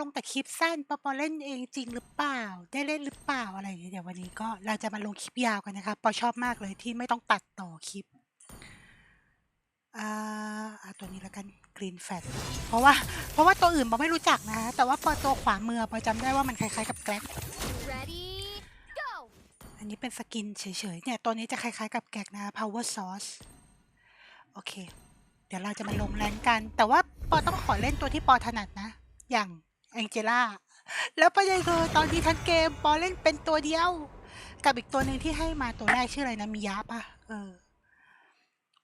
ลงแต่คลิปสั้นปอปอเล่นเองจริงหรือเปล่า ได้เล่นหรือเปล่าอะไรอย่างเงี้ยเดี๋ยววันนี้ก็เราจะมาลงคลิปยาวกันนะคะปอชอบมากเลยที่ไม่ต้องตัดต่อคลิปอ่าเอาตัวนี้แล้วกันกรีนแฟตเพราะว่าเพราะว่าตัวอื่นปอไม่รู้จักนะ แต่ว่าปอตัวขวามือปอจำได้ว่ามันคล้ายๆกับแกร็ก Ready, go! อันนี้เป็นสกินเฉยๆเนี่ยตัวนี้จะคล้ายๆกับแกกนะ power sauce โอเค เดี๋ยวเราจะมาลงแรงกัน แต่ว่าปอต้องขอเล่นตัวที่ปอถนัดนะ อย่าง แองเจล่า แล้วประเด็นคือตอนนี้ทั้งเกมปอเล่นเป็นตัวเดียว กับอีกตัวหนึ่งที่ให้มาตัวแรกชื่ออะไรนะมิยะปะเออ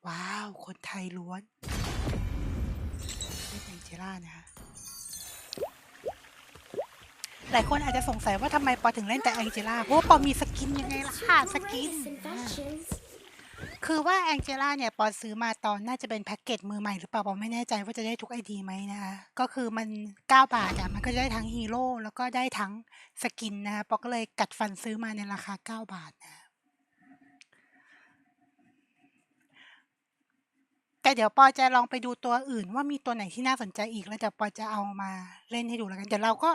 ว้าว คนไทยล้วนเล่นแองเจล่านะคะหลายคนอาจจะสงสัยว่าทำไมปอถึงเล่นแต่แองเจล่าเพราะว่าปอมีสกินยังไงล่ะค่ะสกิน คือว่าแองเจล่าเนี่ยปอซื้อมาตอนน่าจะเป็นแพ็กเกจมือใหม่หรือเปล่าปอไม่แน่ใจว่าจะได้ทุกไอดีไหมนะคะก็คือมัน 9 บาทอะมันก็ได้ทั้งฮีโร่แล้วก็ได้ทั้งสกินนะคะปอก็เลยกัดฟันซื้อมาในราคา 9 บาทนะแต่เดี๋ยวปอจะลองไปดูตัวอื่นว่ามีตัวไหนที่น่าสนใจอีกแล้วเดี๋ยวปอจะเอามาเล่นให้ดูแล้วกันเดี๋ยวเราก็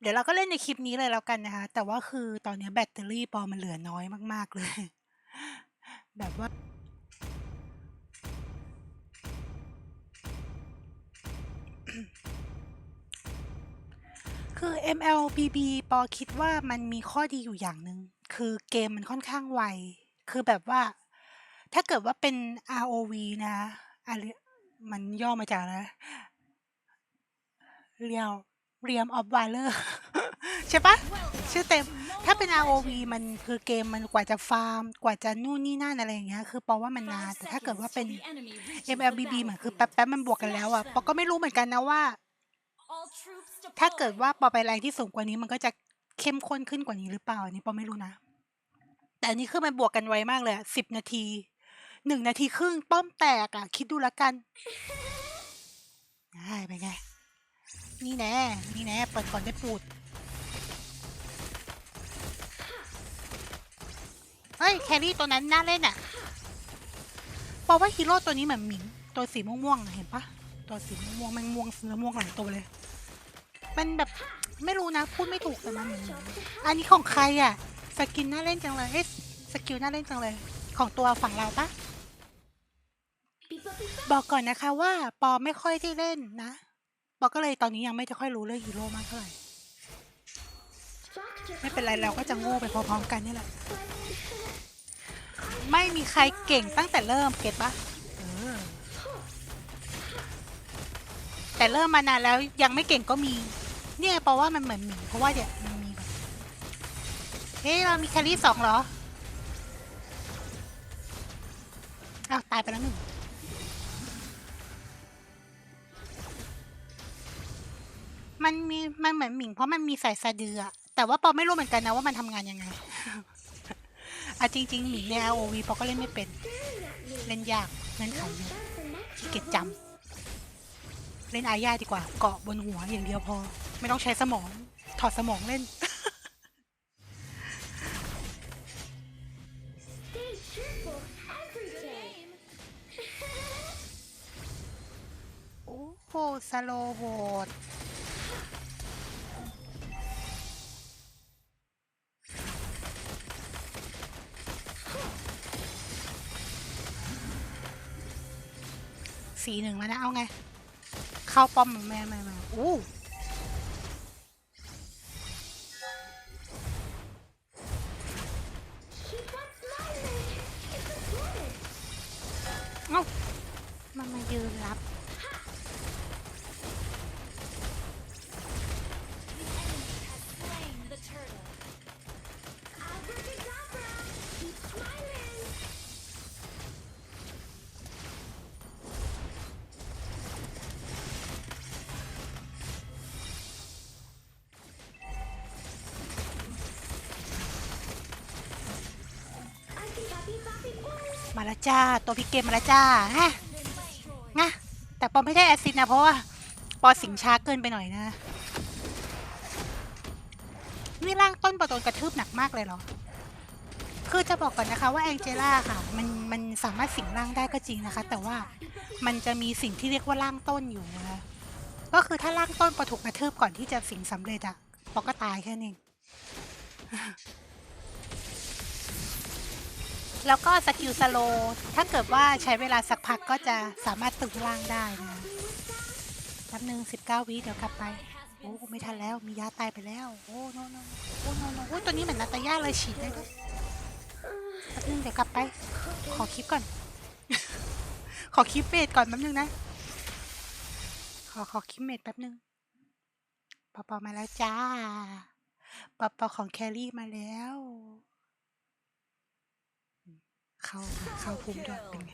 เดี๋ยวเราก็เล่นในคลิปนี้เลยแล้วกันนะคะแต่ว่าคือตอนนี้แบตเตอรี่ปอมันเหลือน้อยมาก ๆเลย แบบว่า คือ MLBB ปอคิดว่ามันมีข้อดีอยู่อย่างหนึ่งคือเกมมันค่อนข้างไว คือแบบว่า ถ้าเกิดว่าเป็น ROV นะอะไรมันย่อมาจากนะเรียวเรียมออฟวาเลอร์ ใช่ปะชื่อเต็ม ถ้าเป็น ROV มันคือเกมมันกว่าจะฟาร์ม กว่าจะนู่นนี่นั่นอะไรอย่างเงี้ยคือปอว่ามันนานแต่ถ้าเกิดว่าเป็น MLBB เหมือนคือแป๊บๆมันบวกกันแล้วอะปอก็ไม่รู้เหมือนกันนะว่า ถ้าเกิดว่าปอไปแรงที่สูงกว่านี้มันก็จะเข้มข้นขึ้นกว่านี้หรือเปล่าอันนี้ปอไม่รู้นะ แต่อันนี้คือมันบวกกันไวมากเลยสิบนาทีหนึ่งนาทีครึ่งป้อมแตกอะ คิดดูและกันได้ไปไงนี่แน่นี่แน่เปิดก่อนได้ปูด เฮ้ยแครี่ตัวนั้นน่าเล่นอะบอกว่าฮีโร่ตัวนี้เหมือนหมิง ตัวสีม่วงๆเห็นปะตัวสีม่วงๆแมันม่วงเนื้อม่วงหลายตัวเลย มันแบบไม่รู้นะพูดไม่ถูกแต่มันเหมือนอันนี้ของใครอะ สกินน่าเล่นจังเลยเอ๊ะสกิลน่าเล่นจังเลย ของตัวฝั่งเราปะบอกก่อนนะคะว่าปอไม่ค่อยได้เล่นนะปอก็เลยตอนนี้ยังไม่ค่อยรู้เรื่องฮีโร่มากเท่าไหร่ไม่เป็นไรเราก็จะโง่ไปพร้อมๆกันนี่แหละ ไม่มีใครเก่งตั้งแต่เริ่มเก็ตปะแต่เริ่มมานานแล้วยังไม่เก่งก็มี เนี่ยเพราะว่ามันเหมือนหมีเพราะว่าเดี๋ยวมันมีแบบเฮ้ยเรามีแครี่สองเหรออ้าวตายไปแล้วหนึ่งมันมีมันเหมือนหมิงเพราะมันมีสายสะดืออะแต่ว่าปอไม่รู้เหมือนกันนะว่ามันทำงานยังไง อะจริงๆหมิงใน ROV ปอก็เล่นไม่เป็น เล่นยากเล่นไขเยอะขี้เกียจจำเล่นอาญาดีกว่า เกาะบนหัวอย่างเดียวพอ ไม่ต้องใช้สมอง ถอดสมองเล่น โอ้โหสโลโหด สีหนึ่งแล้วนะ เอาไง เข้าป้อมแม่แม่มาอู้ มาแล้วจ้า ตัวพี่เกมมาแล้วจ้าฮะงะแต่ปอมไม่ได้แอซิดนะเพราะว่าปอสิงช้าเกินไปหน่อยนะนี่ร่างต้นปอโดนกระทืบหนักมากเลยเหรอ คือจะบอกก่อนนะคะว่าแองเจล่าค่ะ มันมันสามารถสิงร่างได้ก็จริงนะคะ แต่ว่ามันจะมีสิ่งที่เรียกว่าร่างต้นอยู่นะคะก็คือถ้าล่างต้นปอถูกกระทืบก่อนที่จะสิงสำเร็จอะปอก็ตายแค่นั้ แล้วก็สกิลสโลถ้าเกิดว่าใช้เวลาสักพักก็จะสามารถตึงล่างได้นะแป๊บนึงสิบเก้าวิเดี๋ยวกลับไป โอ้ไม่ทันแล้ว มียาตายไปแล้ว โอ้โนโนโอ้โนโนโอ้ตัวนี้เหมือนนาตาย่าเลยฉีดได้ด้วยแป๊บนึงเดี๋ยวกลับไป ขอคลิปก่อน ขอคลิปเมดก่อนแป๊บนึงนะ ขอขอคลิปเมดแป๊บนึงปอปอมาแล้วจ้าปอปอของแครี่มาแล้ว เข้าเข้าภูมิด้วยเป็นไง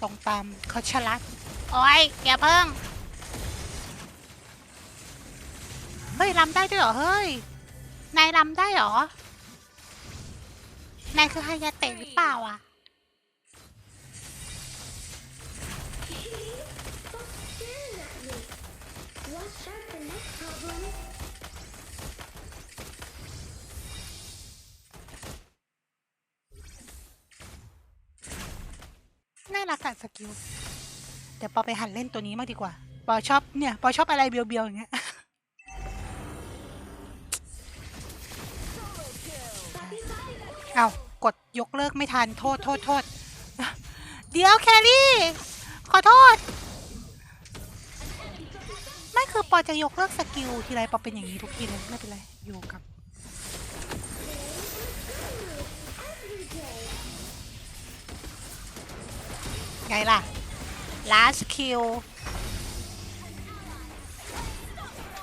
ตรงตามเขาฉลาดโอ้ยอย่าเพิ่ง เฮ้ยรำได้ด้วยเหรอ เฮ้ย นายรำได้เหรอ นายคือไฮยาเตะหรือเปล่าอะ น่ารักอะสกิลเดี๋ยวปอไปหันเล่นตัวนี้มากดีกว่า ปอชอบเนี่ยปอชอบอะไรเบียวๆอย่างเงี้ยเอากดยกเลิกไม่ทันโทษโทษโทษเดี๋ยวแครี่ ขอโทษ ไม่คือปอจะยกเลิกสกิลทีไรปอเป็นอย่างนี้ทุกทีเลยไม่เป็นไรอยู่กับ ไงล่ะ last kill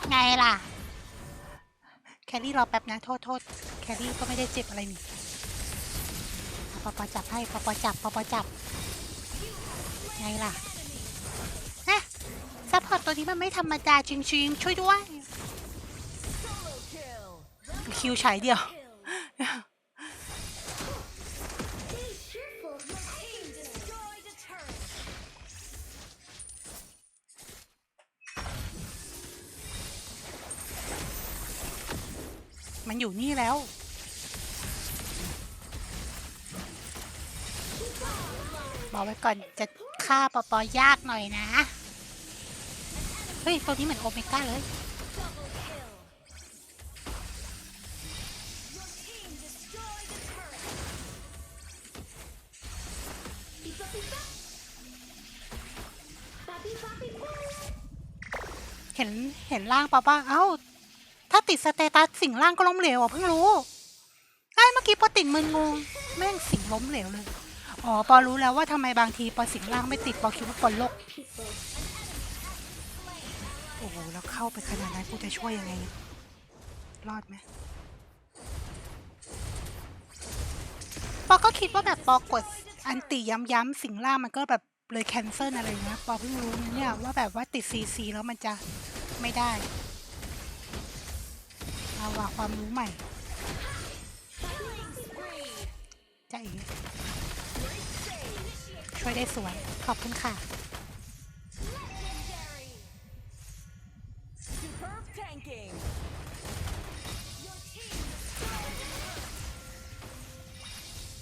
ไงล่ะ แครี่รอแป๊บนะ โทษโทษแครี่ก็ไม่ได้เจ็บอะไรนี่ปอปอจับให้ปอปอจับปอปอจับ ไงล่ะฮะซัพพอร์ตตัวนี้มันไม่ธรรมดาจริงๆ ช่วยด้วย คิวฉายเดียว มันอยู่นี่แล้ว บอกไว้ก่อนจะฆ่าปอปอยากหน่อยนะ เฮ้ย ตัวนี้เหมือนโอเมก้าเลยเห็นเห็นร่างปะป้าเอ้า ติดสเตตัสสิ่งร่างก็ล้มเหลวอะเพิ่งรู้ไอ้เมื่อกี้ปอติดมึนงงแม่งสิ่งล้มเหลวเลย อ๋อปอรู้แล้วว่าทำไมบางทีปอสิ่งร่างไม่ติดปอคิดว่าปอลกโอ้โหแล้วเข้าไปขนาดนั้นกูจะช่วยยังไง รอดไหมปอก็คิดว่าแบบปอกดอันติย้ำๆสิ่งล่างมันก็แบบเลยแคนเซิลอะไรเงี้ยปอเพิ่งรู้นะเนี่ยว่าแบบว่าติดซีซีแล้วมันจะไม่ได้าว่าความรู้ใหม่จช่วยได้สวย ขอบคุณค่ะ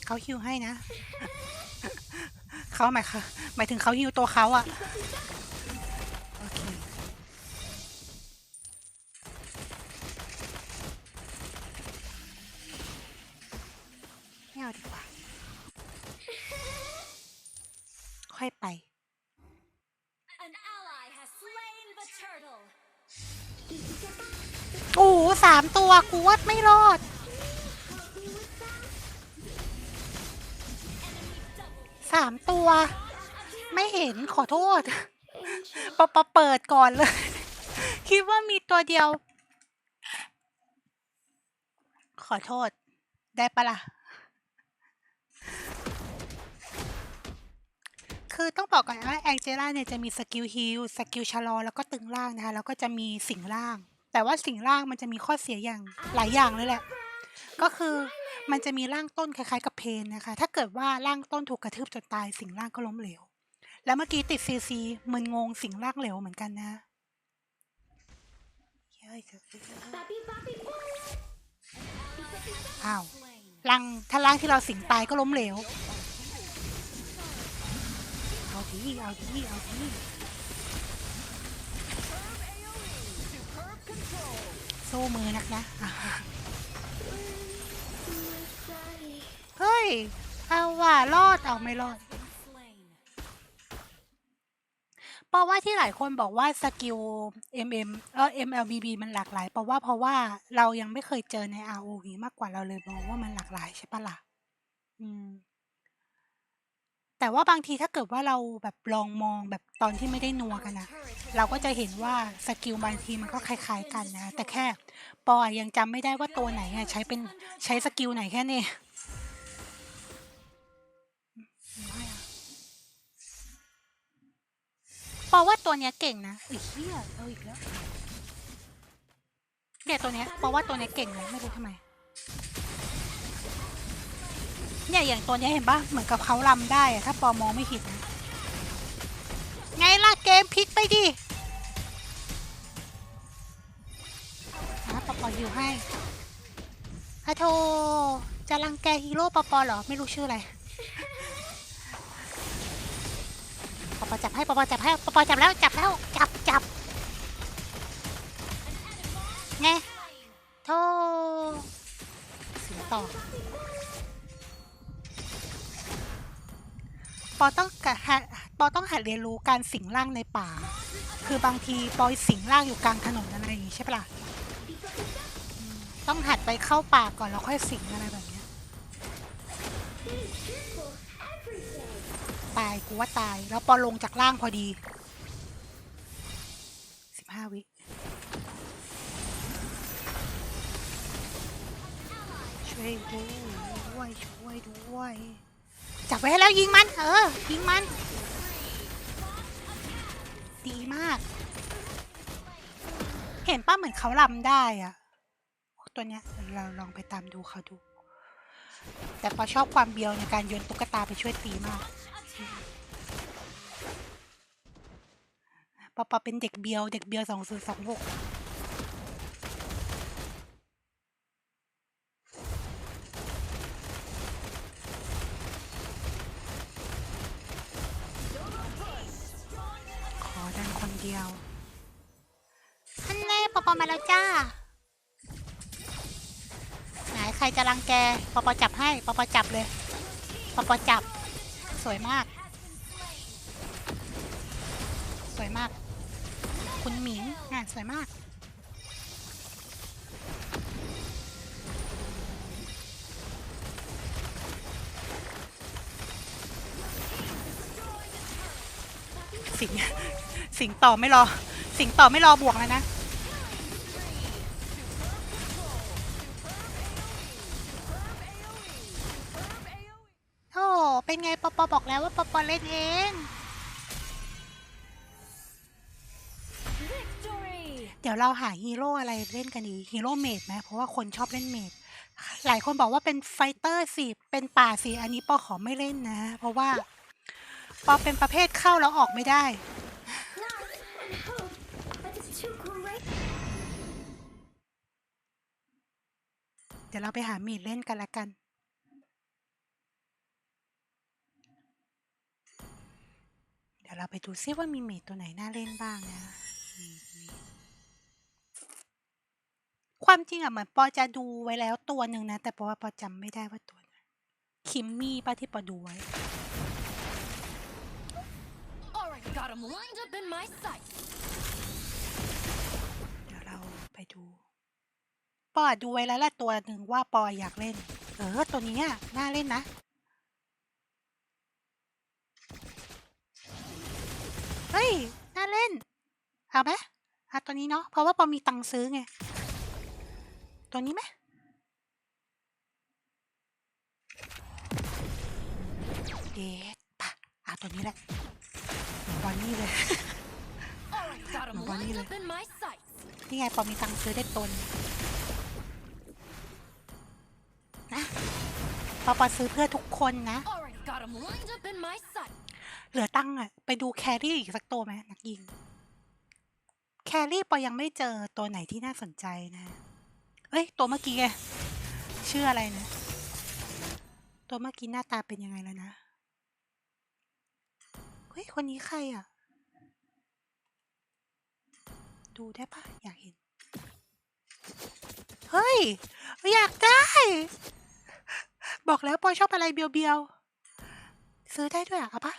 เขาฮิวให้นะ เขาหมายค่ะ หมายถึงเขาฮิวตัวเขาอะ โอ้โหสามตัวกูว่าไม่รอด สามตัว ไม่เห็นขอโทษปอปอเปิดก่อนเลย คิดว่ามีตัวเดียว ขอโทษ ได้ปะล่ะ คือต้องบอกก่อนว่าแองเจล่าเนี่ยจะมีสกิลฮิลสกิลชะลอแล้วก็ตึงล่างนะคะแล้วก็จะมีสิ่งล่าง แต่ว่าสิ่งล่างมันจะมีข้อเสียอย่างหลายอย่างเลยแหละ ก็คือมันจะมีร่างต้นคล้ายๆกับเพนนะคะ ถ้าเกิดว่าร่างต้นถูกกระทืบจนตายสิ่งล่างก็ล้มเหลว แล้วเมื่อกี้ติดซีซีมึนงงสิ่งล่างเหลวเหมือนกันนะอ้าวร่างถ้าร่างที่เราสิงตายก็ล้มเหลวีเอาทีเอาทีโซ่มือนักนะ เฮ้ย เอาว่ารอดออกไม่รอดเพราะว่าที่หลายคนบอกว่าสกิล MM เออ MLBB มันหลากหลายเพราะว่าเพราะว่าเรายังไม่เคยเจอใน ROV มากกว่าเราเลยมองว่ามันหลากหลายใช่ปะละ่ะ อืม แต่ว่าบางทีถ้าเกิดว่าเราแบบลองมองแบบตอนที่ไม่ได้นัวกันนะเราก็จะเห็นว่าสกิลบางทีมันก็คล้าย ๆ กันนะแต่แค่ปอยังจำไม่ได้ว่าตัวไหนอะใช้เป็นใช้สกิลไหนแค่นี้ไม่อะปอว่าตัวเนี้ยเก่งนะเอ้ยเฮียเอาอีกแล้วเนี่ยตัวเนี้ยปอว่าตัวเนี้ยเก่งเลยไม่รู้ทำไม เนี่ยอย่างตัวนี้เห็นปะเหมือนกับเขาลำได้ถ้าปอมองไม่ผิดไงล่ะเกมพลิกไปดินะปอปออยู่ให้อะโทจะรังแกฮีโร่ปอปอเหรอ ไม่รู้ชื่ออะไรปอปอจับให้ปอปอจับให้ปอปอจับแล้วจับแล้วจับจับไงโทเสียต่อ ปอต้องหัดปอต้องหัดเรียนรู้การสิงร่างในป่า คือบางทีปอยสิงร่างอยู่กลางถนนอะไรอย่างงี้ใช่ปะล่ะต้องหัดไปเข้าป่าก่อนแล้วค่อยสิงอะไรแบบเนี้ยตายกูว่าตายแล้วปอลงจากล่างพอดีสิบห้าวิช่วยด้วยช่วยด้วย จับไว้ให้แล้วยิงมัน เออ ยิงมัน ดีมาก เห็นป้าเหมือนเขาลำได้อะตัวเนี้ยเราลองไปตามดูเขาดู แต่พอชอบความเบียวในการโยนตุ๊กตาไปช่วยตีมากปอปอเป็นเด็กเบียว เด็กเบียวสองศูนย์สองหก เดียวอันแน่ปอปอมาแล้วจ้า ไหนใครจะรังแกปอปอจับให้ปอปอจับเลยปอปอจับ สวยมาก สวยมาก คุณหมิงอะสวยมากสิง สิงต่อไม่รอ สิงต่อไม่รอบวกแล้วนะ โอ้เป็นไงปอปอบอกแล้วว่าปอปอเล่นเอง Victory. เดี๋ยวเราหาฮีโร่อะไรเล่นกันดีฮีโร่เมดไหมเพราะว่าคนชอบเล่นเมดหลายคนบอกว่าเป็นไฟเตอร์สิเป็นป่าสิอันนี้ปอขอไม่เล่นนะ เพราะว่าปอเป็นประเภทเข้าแล้วออกไม่ได้ เดี๋ยวเราไปหาเมดเล่นกันละกัน เดี๋ยวเราไปดูซิว่ามีเมดตัวไหนน่าเล่นบ้างนะ ความจริงอะเหมือนปอจะดูไว้แล้วตัวหนึ่งนะ แต่ปอว่าปอจำไม่ได้ว่าตัวไหนคิมมี่ป้าที่ปอดูไว้ got him lined up in my sight. เดี๋ยวเราไปดู ปออะดูไว้แล้วละตัวหนึ่งว่าปออยากเล่น เออ ตัวนี้อะน่าเล่นนะ เฮ้ย น่าเล่น เอาไหมเอาตัวนี้เนาะ เพราะว่าปอมีตังค์ซื้อไง ตัวนี้ไหม เด็ดปะเอาตัวนี้แหละ หมือนบอนนี่เลย Alright, got him Mà bao nhiêu lined này? up in my sights. นี่ไงปอมีตังค์ซื้อได้ตนนะปอปอซื้อเพื่อทุกคนนะ Alright, got him lined up in my sights. เหลือตังค์อะไปดูแครี่อีกสักตัวไหมนักยิง แครี่ปอยังไม่เจอตัวไหนที่น่าสนใจนะ เอ้ย ตัวเมื่อกี้ไงชื่ออะไรนะ ตัวเมื่อกี้หน้าตาเป็นยังไงแล้วนะ เฮ้ย คนนี้ใครอะ ดูได้ปะอยากเห็น เฮ้ย อยากได้ บอกแล้วปอยชอบอะไรเบียวๆ ซื้อได้ด้วยอะเอาปะ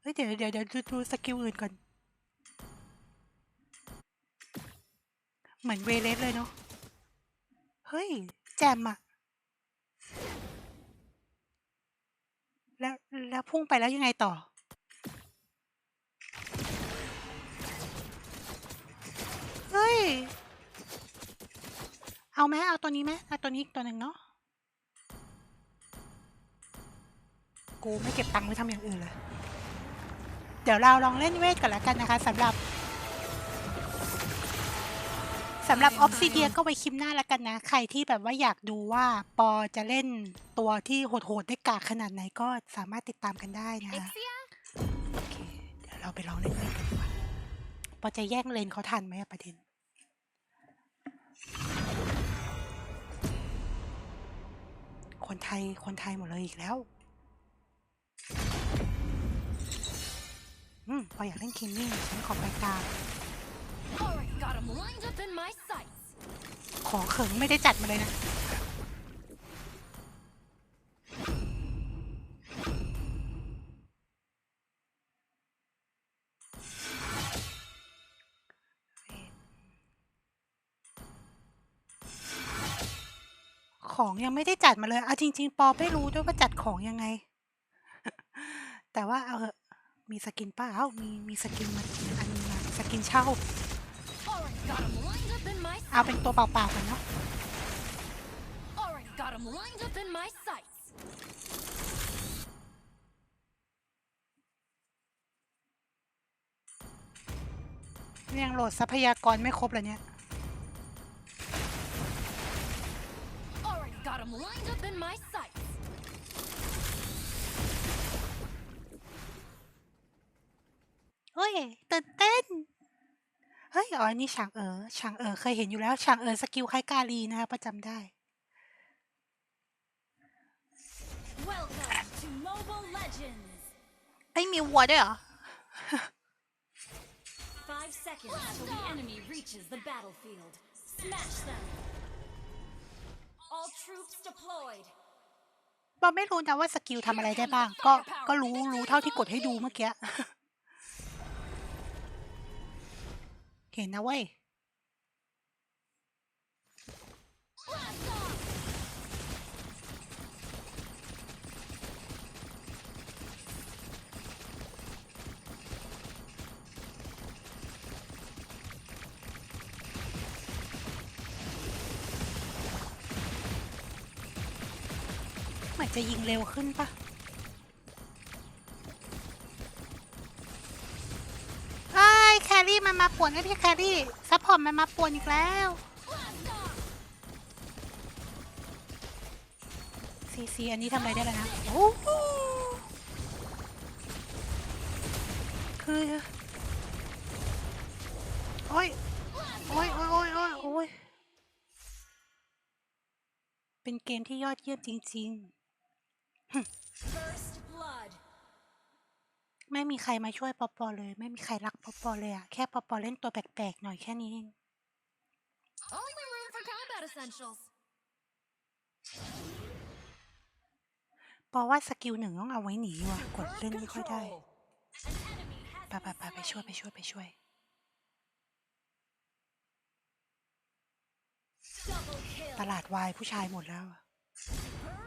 เฮ้ย เดี๋ยวเดี๋ยวเดี๋ยวดูดูสกิลอื่นก่อน เหมือนเวเลสเลยเนาะ เฮ้ย แจมอะ แล้วพุ่งไปแล้วยังไงต่อ เฮ้ย เอาไหมเอาตัวนี้ไหมเอาตัวนี้อีกตัวหนึ่งเนาะ กูไม่เก็บตังค์ไว้ทำอย่างอื่นเลย เดี๋ยวเราลองเล่นเวทกันละกันนะคะสำหรับ สำหรับออฟซิเดียก็ไว้คลิปหน้าแล้วกันนะ ใครที่แบบว่าอยากดูว่าปอจะเล่นตัวที่โหดๆได้กากขนาดไหนก็สามารถติดตามกันได้นะคะ Ixia? โอเคเดี๋ยวเราไปลองเล่นเวทกันดีกว่าปอจะแย่งเลนเขาทันไหมอะประเด็นคนไทยคนไทยหมดเลยอีกแล้วอืมพออยากเล่นคิมมี่ฉันขอไปกลาง Alright, got him lined up in my sights. ของเขิงไม่ได้จัดมาเลยนะ ของยังไม่ได้จัดมาเลยเอาจริง ๆ ปอไม่รู้ด้วยว่าจัดของยังไง แต่ว่าเอาเหอะมีสกินป้าเอ้ามีมีสกินมาอันนึงมาสกินเช่า Alright, got him lined up in my เอาเป็นตัวเปล่าๆกันเนาะ Alright, got him lined up in my sights. ยังโหลดทรัพยากรไม่ครบเลยเนี่ย Alright, got him lined up in my sights. เฮ้ยตื่น เต้นเฮ้ย อ๋อ นี่ฉางเอ๋อฉางเอ๋อเคยเห็นอยู่แล้วฉางเอ๋อสกิลคล้ายกาลีนะคะประจำได้ Welcome to Mobile Legends. ไอ้ยมีวัวด้วยเหรอ Five seconds till the enemy reaches the battlefield. Smash them. All troops deployed. บอไม่รู้นะว่าสกิลทำอะไรได้บ้าง ก็ ก็รู้ รู้เท่าที่กดให้ดูเมื่อกี้ เห็นนะเว้ยเหมือนจะยิงเร็วขึ้นปะไอ้ยแครี่มันมา ป่วนไอ้พี่แครี่ซัพพอร์ตมันมาป่วนอีกแล้วซีซีอันนี้ทำอะไรได้แล้วนะโอ้คือโอ้ยโอ้ยโอ้ยโอ้ยโอ้ยโอ้ยเป็นเกมที่ยอดเยี่ยมจริง First ม่มีใครมาช่วยปอปอเลย ไม่มีใครรักปอปอเลยอะแค่ปอปอเล่นตัวแปลกๆหน่อยแค่นี้เอง Only room for combat essentials. ปอว่าสกิลหนึ่งต้องเอาไว้หนีว่ะกดเล่นไม่ค่อยได้ An enemy has ไปไปไปไปช่วยไปช่วยไปช่วย double kill. ตลาดวายผู้ชายหมดแล้วอะ Superb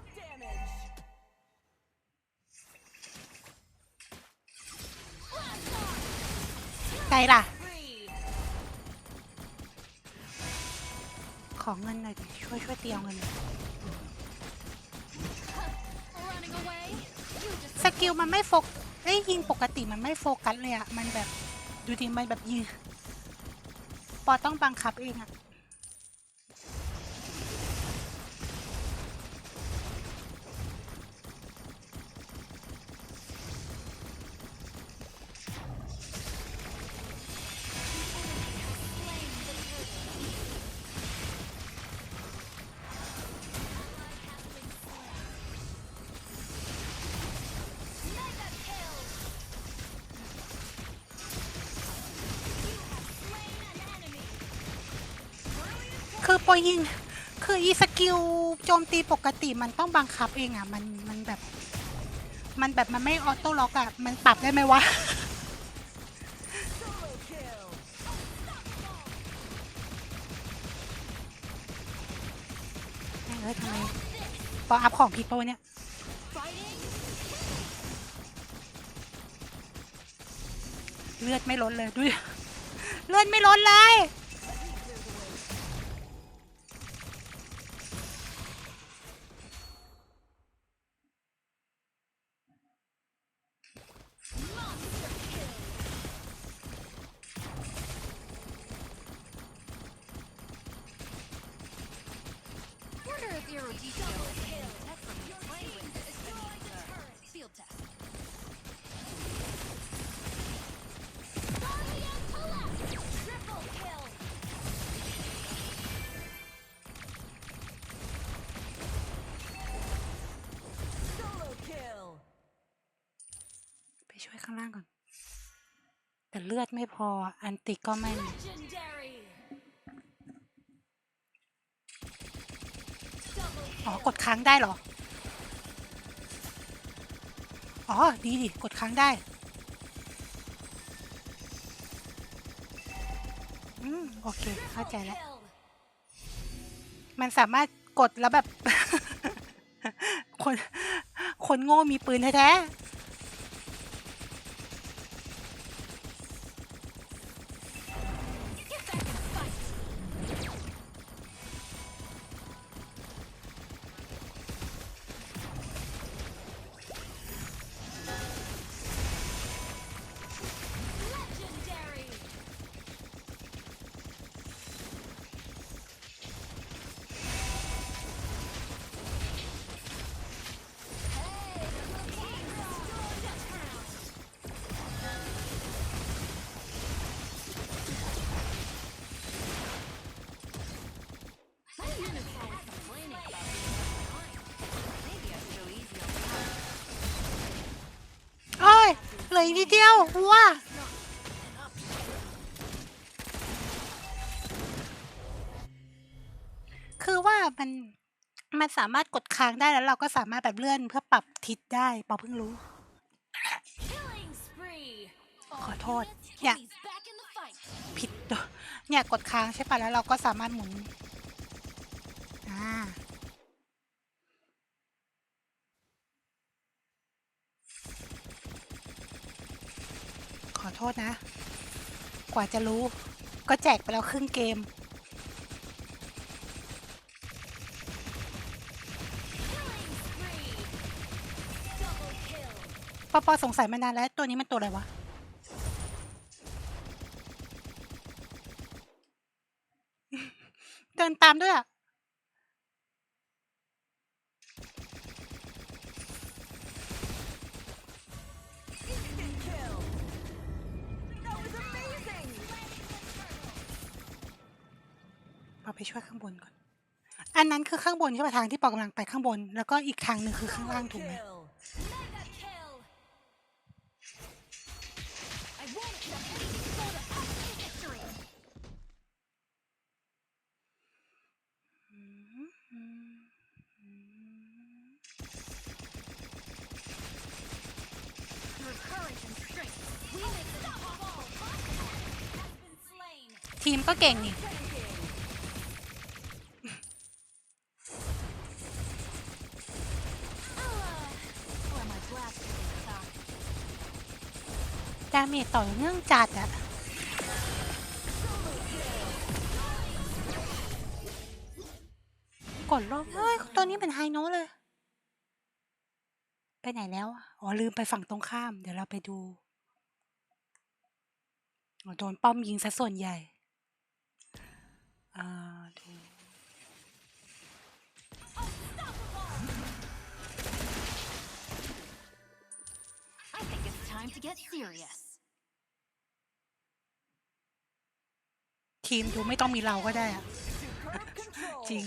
ไกลล่ะ ขอเงินหน่อยดิช่วยช่วยเตียวเงินสกิลมันไม่โฟกเอ้ยยิงปกติมันไม่โฟกัสเลยอะมันแบบ ดูดิมันแบบยิงปอต้องบังคับเองอะ โปรยิง คืออีสกิลโจมตีปกติมันต้องบังคับเองอะ มันมันแบบ มันแบบมันไม่ออโต้ล็อกอะ มันปรับได้ไหมวะแม่งเอ้ยทำไมปออัพของผิดปะวะเนี่ย เลือดไม่ล้นเลยดูดิเลือดไม่ล้นเลย Wonder if your Rodicio can detect from your play with this field test. Triple kill. ไปช่วยข้างล่างก่อน แต่เลือดไม่พอ อันติก็ไม่มี Legendary. อ๋อ กดค้างได้เหรอ อ๋อ ดีดิ กดค้างได้ อืม โอเค เข้าใจแล้ว มันสามารถกดแล้วแบบ คน คนโง่มีปืนแท้ๆีเดียวว้าคือว่ามันมันสามารถกดค้างได้แล้วเราก็สามารถแบบเลื่อนเพื่อปรับทิศได้ปาเพิ่งรู้ ขอโทษเนี่ยผิดตัวเนี่ยกดค้างใช่ปะแล้วเราก็สามารถหมุนอ่า ขอโทษนะ กว่าจะรู้ ก็แจกไปแล้วครึ่งเกม ปอปอสงสัยมานานแล้ว ตัวนี้มันตัวอะไรวะ เดินตามด้วยอะ ไปช่วยข้างบนก่อน อันนั้นคือข้างบนใช่ปะทางที่ปอกำลังไปข้างบน แล้วก็อีกทางหนึ่งคือข้างล่างถูกไหม Mega kill. I won't defeat Soda Pop in victory. อืม Your courage and strength. We make them fall. Has been slain. ทีมก็เก่งนี่ I'll, uh, let my blast do the talk. ดาเมจ ต่อเนื่องจัดอะกดลบเฮ้ยตัวนี้เป็นไฮโนเลย ไปไหนแล้ว อ๋อ ลืมไปฝั่งตรงข้าม เดี๋ยวเราไปดูโดนป้อมยิงซะส่วนใหญ่ อ่า ดู I think it's time to get serious. ทีมดูไม่ต้องมีเราก็ได้อะจริง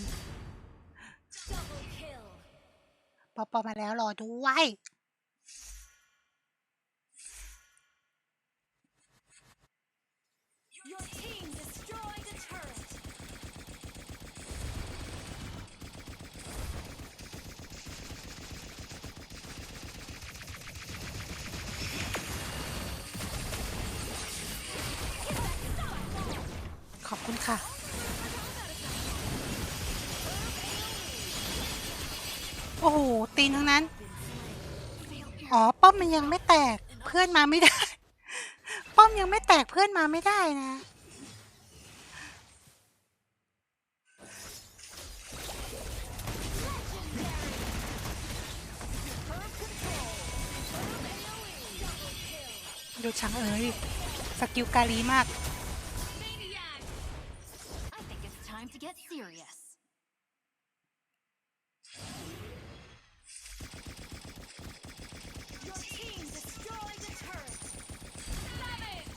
Double kill. ปอปอมาแล้วรอด้วย ขอบคุณค่ะโอ้โหตีนทั้งนั้น อ๋อ ป้อมมันยังไม่แตกเพื่อนมาไม่ได้ ป้อมยังไม่แตกเพื่อนมาไม่ได้นะ ดูชังเอ๋ยสกิลกาลีมาก I think it's time to get serious. Your team destroyed the turret. Savage!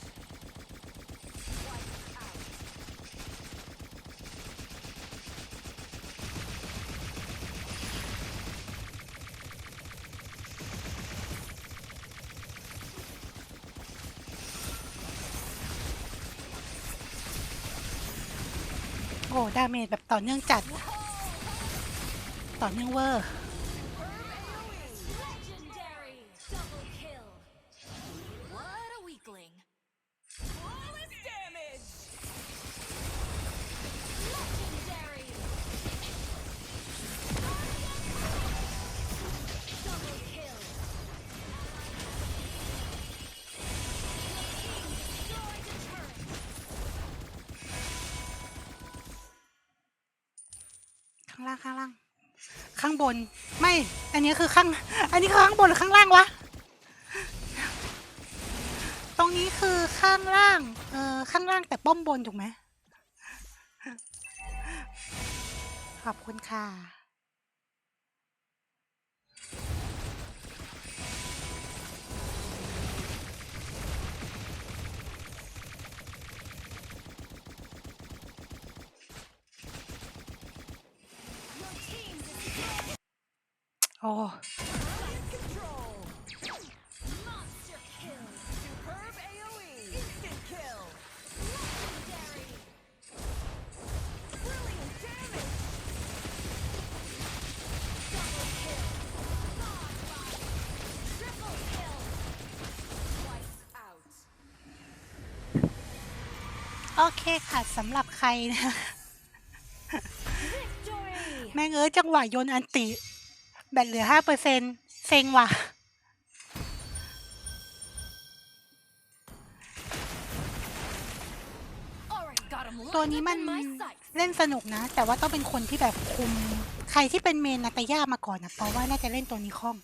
Wiped out. โอ้ ดาเมจแบบต่อเนื่องจัด ต่อเนื่องเวอร์ นนี้คือข้าง อันนี้คือข้างบนหรือข้างล่างวะ ตรงนี้คือข้างล่าง เออข้างล่างแต่ป้อมบนถูกไหม ขอบคุณค่ะ Wiped out! โอเคค่ะสำหรับใครนะ Victory! แม่งเอ้ยจังหวะโยนอันติ แบตเหลือห้าเปอร์เซ็นเซ็งว่ะ ตัวนี้มันเล่นสนุกนะ แต่ว่าต้องเป็นคนที่แบบคุม ใครที่เป็นเมนนาตายามาก่อนนะเพราะว่าน่าจะเล่นตัวนี้คล่อง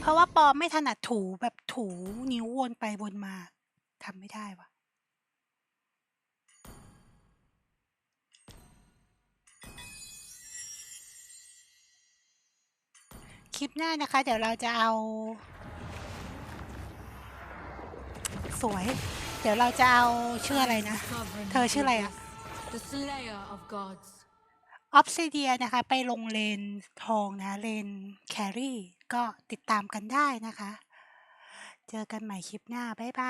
เพราะว่าปอไม่ถนัดถูแบบถูนิ้ววนไปวนมาทำไม่ได้วะ ลิปหน้านะคะ เดี๋ยวเราจะเอา สวย เดี๋ยวเราจะเอาชื่ออะไรนะ เธอชื่ออะไรอะ The Slayer of Gods. ออฟซิเดียนะคะ ไปลงเลนทองนะเลนแครี่ ก็ติดตามกันได้นะคะ เจอกันใหม่คลิปหน้า บ๊ายบาย